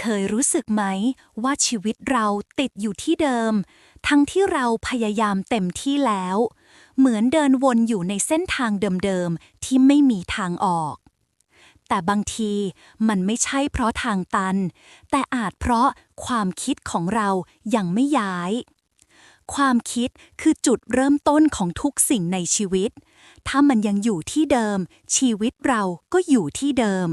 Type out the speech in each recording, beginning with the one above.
เคยรู้สึกไหมว่าชีวิตเราติดอยู่ที่เดิม ทั้งที่เราพยายามเต็มที่แล้ว เหมือนเดินวนอยู่ในเส้นทางเดิมๆที่ไม่มีทางออก แต่บางทีมันไม่ใช่เพราะทางตัน แต่อาจเพราะความคิดของเรายังไม่ย้าย ความคิดคือจุดเริ่มต้นของทุกสิ่งในชีวิต ถ้ามันยังอยู่ที่เดิม ชีวิตเราก็อยู่ที่เดิม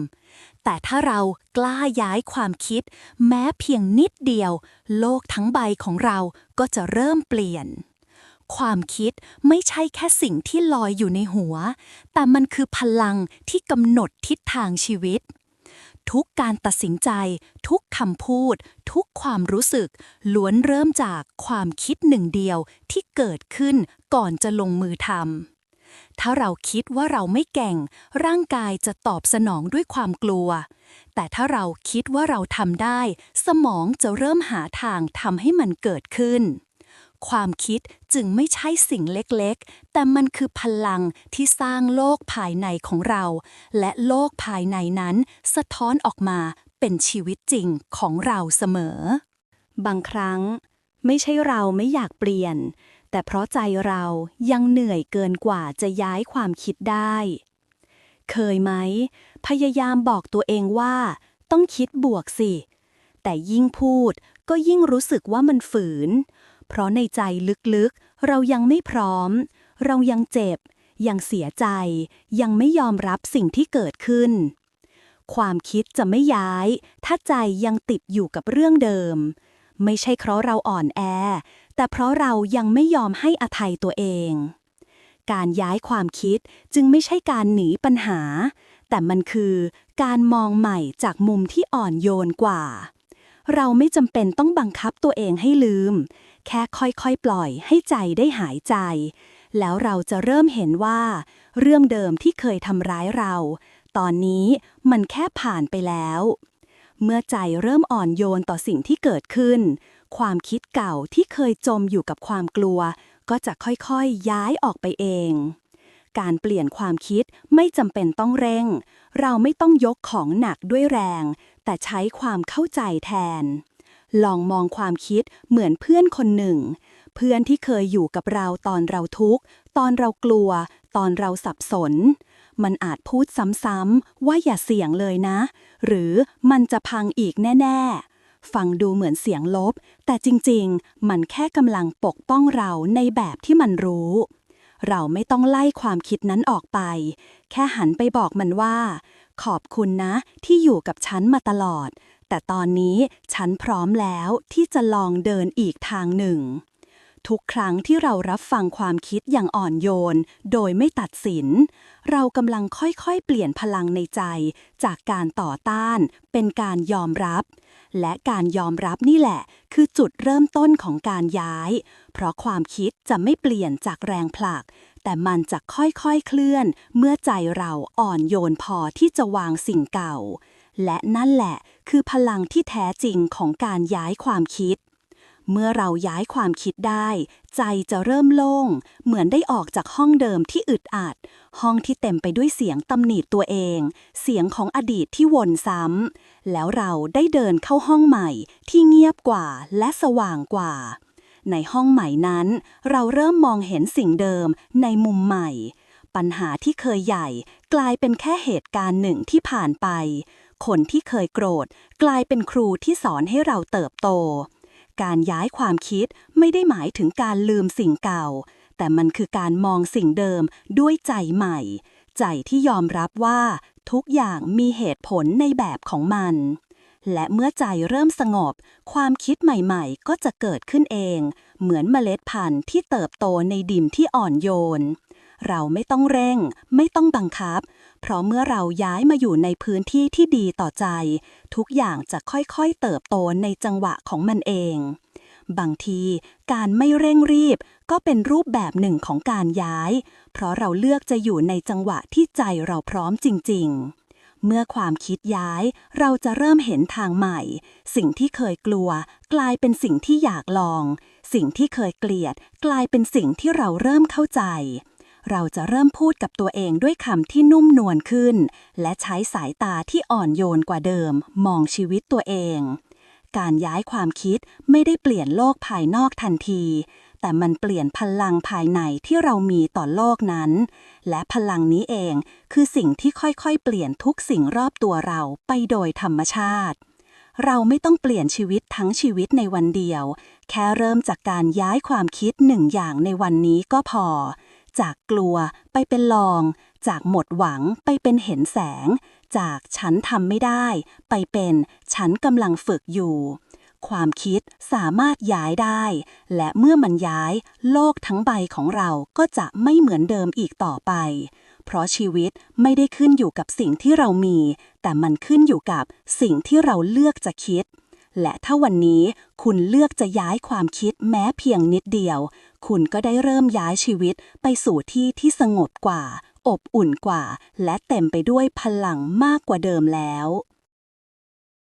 แต่ถ้าเรากล้าย้ายความคิด แม้เพียงนิดเดียว โลกทั้งใบของเราก็จะเริ่มเปลี่ยน ความคิดไม่ใช่แค่สิ่งที่ลอยอยู่ในหัว แต่มันคือพลังที่กำหนดทิศทางชีวิต ทุกการตัดสินใจ ทุกคำพูด ทุกความรู้สึก ล้วนเริ่มจากความคิดหนึ่งเดียวที่เกิดขึ้นก่อนจะลงมือทำ ถ้าเราคิดว่าเราไม่เก่ง ร่างกายจะตอบสนองด้วยความกลัว แต่ถ้าเราคิดว่าเราทำได้ สมองจะเริ่มหาทางทำให้มันเกิดขึ้น ความคิดจึงไม่ใช่สิ่งเล็กๆ แต่มันคือพลังที่สร้างโลกภายในของเรา และโลกภายในนั้น สะท้อนออกมาเป็นชีวิตจริงของเราเสมอ บางครั้ง ไม่ใช่เราไม่อยากเปลี่ยน แต่เพราะใจเรายังเหนื่อยเกินกว่าจะย้ายความคิดได้ เคยไหม พยายามบอกตัวเองว่า ต้องคิดบวกสิ แต่ยิ่งพูดก็ยิ่งรู้สึกว่ามันฝืน เพราะในใจลึกๆ เรายังไม่พร้อม เรายังเจ็บ ยังเสียใจ ยังไม่ยอมรับสิ่งที่เกิดขึ้น ความคิดจะไม่ย้าย ถ้าใจยังติดอยู่กับเรื่องเดิม ไม่ใช่เพราะเราอ่อนแอ แต่เพราะเรายังไม่ยอมให้อภัยตัวเอง การย้ายความคิดจึงไม่ใช่การหนีปัญหา แต่มันคือการมองใหม่จากมุมที่อ่อนโยนกว่า เราไม่จำเป็นต้องบังคับตัวเองให้ลืม แค่ค่อยๆปล่อยให้ใจได้หายใจ แล้วเราจะเริ่มเห็นว่า เรื่องเดิมที่เคยทำร้ายเรา ตอนนี้มันแค่ผ่านไปแล้วเมื่อใจเริ่มอ่อนโยนต่อสิ่งที่เกิดขึ้น ความคิดเก่าที่เคยจมอยู่กับความกลัว ก็จะค่อยๆย้ายออกไปเอง การเปลี่ยนความคิดไม่จำเป็นต้องเร่ง เราไม่ต้องยกของหนักด้วยแรง แต่ใช้ความเข้าใจแทน ลองมองความคิดเหมือนเพื่อนคนหนึ่ง เพื่อนที่เคยอยู่กับเราตอนเราทุกข์ ตอนเรากลัว ตอนเราสับสนมันอาจพูดซ้ำๆว่าอย่าเสี่ยงเลยนะ หรือมันจะพังอีกแน่ ๆ ฟังดูเหมือนเสียงลบ แต่จริงๆ มันแค่กำลังปกป้องเราในแบบที่มันรู้ เราไม่ต้องไล่ความคิดนั้นออกไป แค่หันไปบอกมันว่า ขอบคุณนะที่อยู่กับฉันมาตลอด แต่ตอนนี้ฉันพร้อมแล้วที่จะลองเดินอีกทางหนึ่ง ทุกครั้งที่เรารับฟังความคิดอย่างอ่อนโยน โดยไม่ตัดสิน เรากำลังค่อยๆ เปลี่ยนพลังในใจ จากการต่อต้าน เป็นการยอมรับ และการยอมรับนี่แหละ คือจุดเริ่มต้นของการย้าย เพราะความคิดจะไม่เปลี่ยนจากแรงผลัก แต่มันจะค่อยๆเคลื่อน เมื่อใจเราอ่อนโยนพอที่จะวางสิ่งเก่า และนั่นแหละ คือพลังที่แท้จริงของการย้ายความคิด เมื่อเราย้ายความคิดได้ ใจจะเริ่มโล่ง เหมือนได้ออกจากห้องเดิมที่อึดอัด ห้องที่เต็มไปด้วยเสียงตำหนิตัวเอง เสียงของอดีตที่วนซ้ำ แล้วเราได้เดินเข้าห้องใหม่ที่เงียบกว่าและสว่างกว่า ในห้องใหม่นั้น เราเริ่มมองเห็นสิ่งเดิมในมุมใหม่ ปัญหาที่เคยใหญ่กลายเป็นแค่เหตุการณ์หนึ่งที่ผ่านไป คนที่เคยโกรธ กลายเป็นครูที่สอนให้เราเติบโต การย้ายความคิดไม่ได้หมายถึงการลืมสิ่งเก่า แต่มันคือการมองสิ่งเดิมด้วยใจใหม่ ใจที่ยอมรับว่า ทุกอย่างมีเหตุผลในแบบของมัน และเมื่อใจเริ่มสงบ ความคิดใหม่ๆ ก็จะเกิดขึ้นเอง เหมือนเมล็ดพันธุ์ที่เติบโตในดินที่อ่อนโยนเราไม่ต้องเร่ง ไม่ต้องบังคับ เพราะเมื่อเราย้ายมาอยู่ในพื้นที่ที่ดีต่อใจ ทุกอย่างจะค่อยๆเติบโตในจังหวะของมันเอง บางทีการไม่เร่งรีบก็เป็นรูปแบบหนึ่งของการย้าย เพราะเราเลือกจะอยู่ในจังหวะที่ใจเราพร้อมจริง ๆเมื่อความคิดย้ายเราจะเริ่มเห็นทางใหม่ สิ่งที่เคยกลัว กลายเป็นสิ่งที่อยากลอง สิ่งที่เคยเกลียด กลายเป็นสิ่งที่เราเริ่มเข้าใจ เราจะเริ่มพูดกับตัวเองด้วยคำที่นุ่มนวลขึ้น และใช้สายตาที่อ่อนโยนกว่าเดิม มองชีวิตตัวเอง การย้ายความคิดไม่ได้เปลี่ยนโลกภายนอกทันที แต่มันเปลี่ยนพลังภายในที่เรามีต่อโลกนั้น และพลังนี้เองคือสิ่งที่ค่อยๆ เปลี่ยนทุกสิ่งรอบตัวเราไปโดยธรรมชาติเราไม่ต้องเปลี่ยนชีวิตทั้งชีวิตในวันเดียว แค่เริ่มจากการย้ายความคิดหนึ่งอย่างในวันนี้ก็พอ จากกลัวไปเป็นลอง จากหมดหวังไปเป็นเห็นแสง จากฉันทำไม่ได้ ไปเป็นฉันกำลังฝึกอยู่ ความคิดสามารถย้ายได้ และเมื่อมันย้าย โลกทั้งใบของเราก็จะไม่เหมือนเดิมอีกต่อไป เพราะชีวิตไม่ได้ขึ้นอยู่กับสิ่งที่เรามี แต่มันขึ้นอยู่กับสิ่งที่เราเลือกจะคิด และถ้าวันนี้คุณเลือกจะย้ายความคิดแม้เพียงนิดเดียว คุณก็ได้เริ่มย้ายชีวิตไปสู่ที่ที่สงบกว่า อบอุ่นกว่า และเต็มไปด้วยพลังมากกว่าเดิมแล้ว